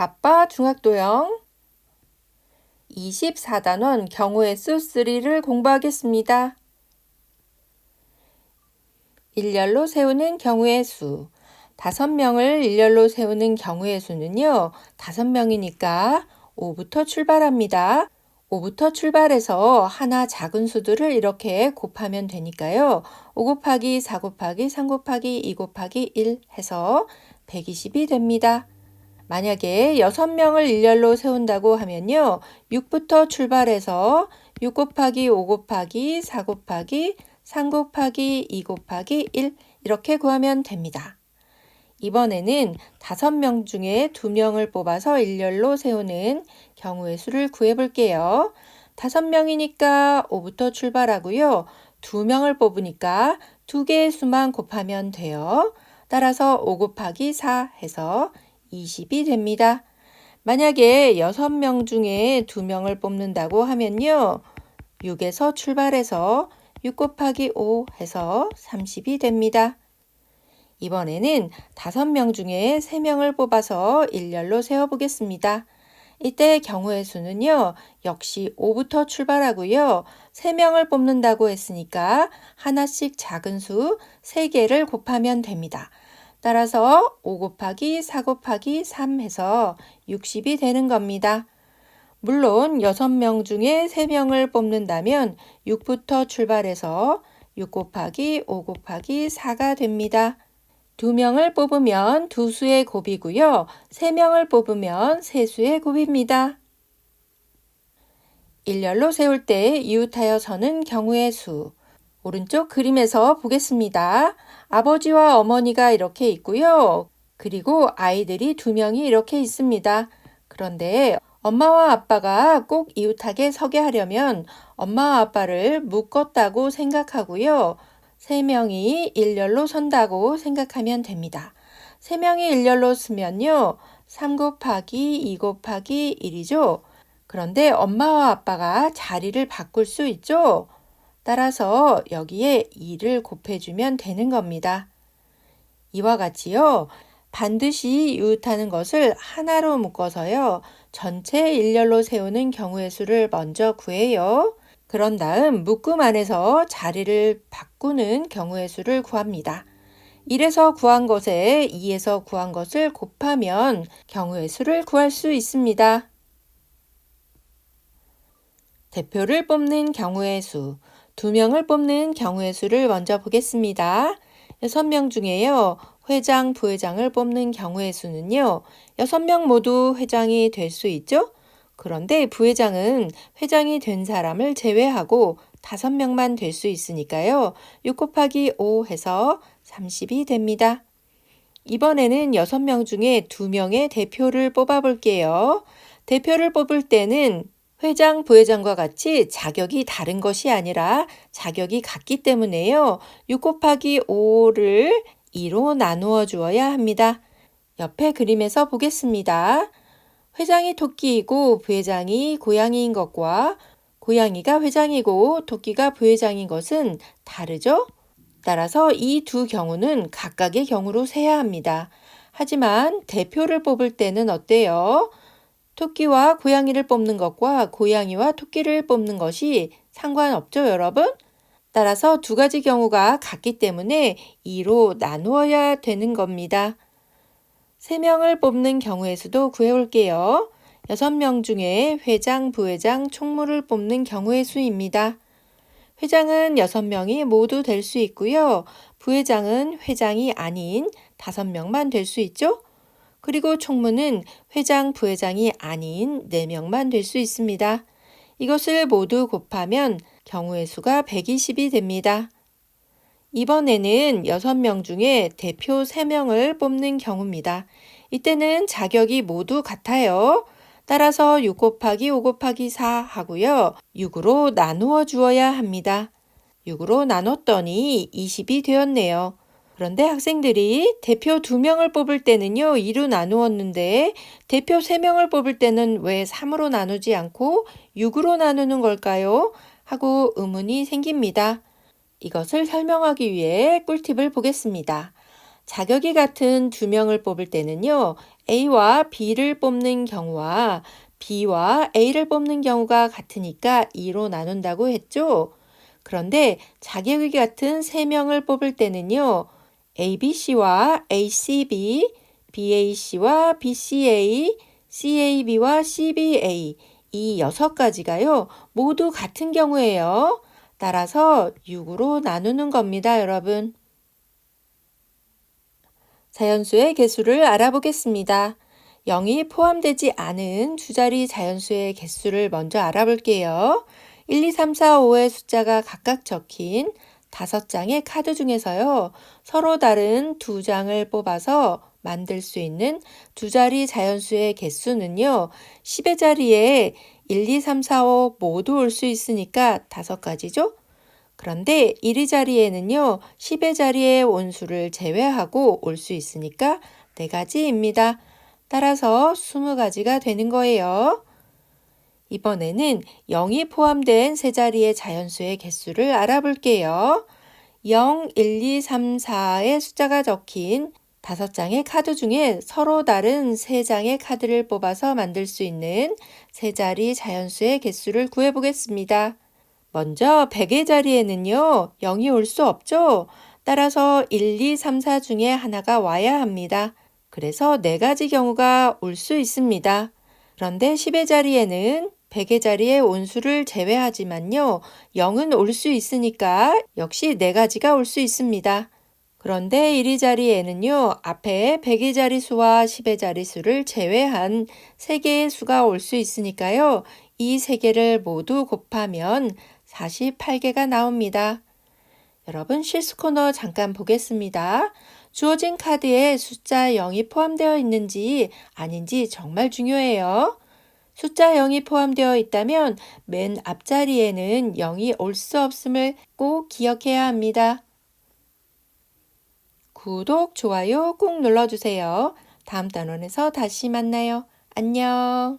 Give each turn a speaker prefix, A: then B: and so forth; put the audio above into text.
A: 바빠 중학도형 24단원 경우의 수 3를 공부하겠습니다. 일렬로 세우는 경우의 수. 다섯 명을 일렬로 세우는 경우의 수는요, 다섯 명이니까 5부터 출발합니다. 5부터 출발해서 하나 작은 수들을 이렇게 곱하면 되니까요. 5 곱하기 4 곱하기 3 곱하기 2 곱하기 1 해서 120이 됩니다. 만약에 6명을 일렬로 세운다고 하면요. 6부터 출발해서 6 곱하기 5 곱하기 4 곱하기 3 곱하기 2 곱하기 1 이렇게 구하면 됩니다. 이번에는 5명 중에 2명을 뽑아서 일렬로 세우는 경우의 수를 구해 볼게요. 5명이니까 5부터 출발하고요. 2명을 뽑으니까 2개의 수만 곱하면 돼요. 따라서 5 곱하기 4 해서 20이 됩니다. 만약에 6명 중에 2명을 뽑는다고 하면요. 6에서 출발해서 6 곱하기 5 해서 30이 됩니다. 이번에는 5명 중에 3명을 뽑아서 일렬로 세워보겠습니다. 이때 경우의 수는요, 역시 5부터 출발하고요. 3명을 뽑는다고 했으니까 하나씩 작은 수 3개를 곱하면 됩니다. 따라서 5 곱하기 4 곱하기 3 해서 60이 되는 겁니다. 물론 6명 중에 3명을 뽑는다면 6부터 출발해서 6 곱하기 5 곱하기 4가 됩니다. 2명을 뽑으면 두 수의 곱이고요. 3명을 뽑으면 세 수의 곱입니다. 일렬로 세울 때 이웃하여 서는 경우의 수. 오른쪽 그림에서 보겠습니다. 아버지와 어머니가 이렇게 있고요. 그리고 아이들이 두 명이 이렇게 있습니다. 그런데 엄마와 아빠가 꼭 이웃하게 서게 하려면 엄마와 아빠를 묶었다고 생각하고요. 세 명이 일렬로 선다고 생각하면 됩니다. 세 명이 일렬로 쓰면요. 3 곱하기 2 곱하기 1이죠. 그런데 엄마와 아빠가 자리를 바꿀 수 있죠. 따라서 여기에 2를 곱해주면 되는 겁니다. 이와 같이요. 반드시 이웃하는 것을 하나로 묶어서요. 전체 일렬로 세우는 경우의 수를 먼저 구해요. 그런 다음 묶음 안에서 자리를 바꾸는 경우의 수를 구합니다. 1에서 구한 것에 2에서 구한 것을 곱하면 경우의 수를 구할 수 있습니다. 대표를 뽑는 경우의 수. 두 명을 뽑는 경우의 수를 먼저 보겠습니다. 6명 중에요. 회장, 부회장을 뽑는 경우의 수는요. 6명 모두 회장이 될 수 있죠? 그런데 부회장은 회장이 된 사람을 제외하고 5명만 될 수 있으니까요. 6 곱하기 5 해서 30이 됩니다. 이번에는 6명 중에 2명의 대표를 뽑아 볼게요. 대표를 뽑을 때는 회장, 부회장과 같이 자격이 다른 것이 아니라 자격이 같기 때문에요. 6 곱하기 5를 2로 나누어 주어야 합니다. 옆에 그림에서 보겠습니다. 회장이 토끼이고 부회장이 고양이인 것과 고양이가 회장이고 토끼가 부회장인 것은 다르죠? 따라서 이 두 경우는 각각의 경우로 세야 합니다. 하지만 대표를 뽑을 때는 어때요? 토끼와 고양이를 뽑는 것과 고양이와 토끼를 뽑는 것이 상관없죠, 여러분? 따라서 두 가지 경우가 같기 때문에 2로 나누어야 되는 겁니다. 3명을 뽑는 경우의 수도 구해올게요. 6명 중에 회장, 부회장, 총무를 뽑는 경우의 수입니다. 회장은 6명이 모두 될 수 있고요. 부회장은 회장이 아닌 5명만 될 수 있죠? 그리고 총무는 회장, 부회장이 아닌 4명만 될 수 있습니다. 이것을 모두 곱하면 경우의 수가 120이 됩니다. 이번에는 6명 중에 대표 3명을 뽑는 경우입니다. 이때는 자격이 모두 같아요. 따라서 6 곱하기 5 곱하기 4 하고요. 6으로 나누어 주어야 합니다. 6으로 나눴더니 20이 되었네요. 그런데 학생들이 대표 2명을 뽑을 때는요, 2로 나누었는데 대표 3명을 뽑을 때는 왜 3으로 나누지 않고 6으로 나누는 걸까요? 하고 의문이 생깁니다. 이것을 설명하기 위해 꿀팁을 보겠습니다. 자격이 같은 두 명을 뽑을 때는요. A와 B를 뽑는 경우와 B와 A를 뽑는 경우가 같으니까 2로 나눈다고 했죠. 그런데 자격이 같은 세 명을 뽑을 때는요. ABC와 ACB, BAC와 BCA, CAB와 CBA 이 여섯 가지가요. 모두 같은 경우예요. 따라서 6으로 나누는 겁니다, 여러분. 자연수의 개수를 알아보겠습니다. 0이 포함되지 않은 두 자리 자연수의 개수를 먼저 알아볼게요. 1, 2, 3, 4, 5의 숫자가 각각 적힌 다섯 장의 카드 중에서요. 서로 다른 두 장을 뽑아서 만들 수 있는 두 자리 자연수의 개수는요. 10의 자리에 1, 2, 3, 4, 5 모두 올 수 있으니까 다섯 가지죠? 그런데 1의 자리에는요, 10의 자리에 온 수를 제외하고 올 수 있으니까 4가지입니다. 따라서 20가지가 되는 거예요. 이번에는 0이 포함된 세 자리의 자연수의 개수를 알아볼게요. 0, 1, 2, 3, 4의 숫자가 적힌 다섯 장의 카드 중에 서로 다른 세 장의 카드를 뽑아서 만들 수 있는 세 자리 자연수의 개수를 구해 보겠습니다. 먼저 100의 자리에는요, 0이 올 수 없죠? 따라서 1, 2, 3, 4 중에 하나가 와야 합니다. 그래서 네 가지 경우가 올 수 있습니다. 그런데 10의 자리에는 100의 자리에 온수를 제외하지만요, 0은 올 수 있으니까 역시 네 가지가 올 수 있습니다. 그런데 1의 자리에는요, 앞에 100의 자리수와 10의 자리수를 제외한 3개의 수가 올 수 있으니까요, 이 3개를 모두 곱하면 48개가 나옵니다. 여러분 실수 코너 잠깐 보겠습니다. 주어진 카드에 숫자 0이 포함되어 있는지 아닌지 정말 중요해요. 숫자 0이 포함되어 있다면 맨 앞자리에는 0이 올 수 없음을 꼭 기억해야 합니다. 구독, 좋아요 꼭 눌러주세요. 다음 단원에서 다시 만나요. 안녕.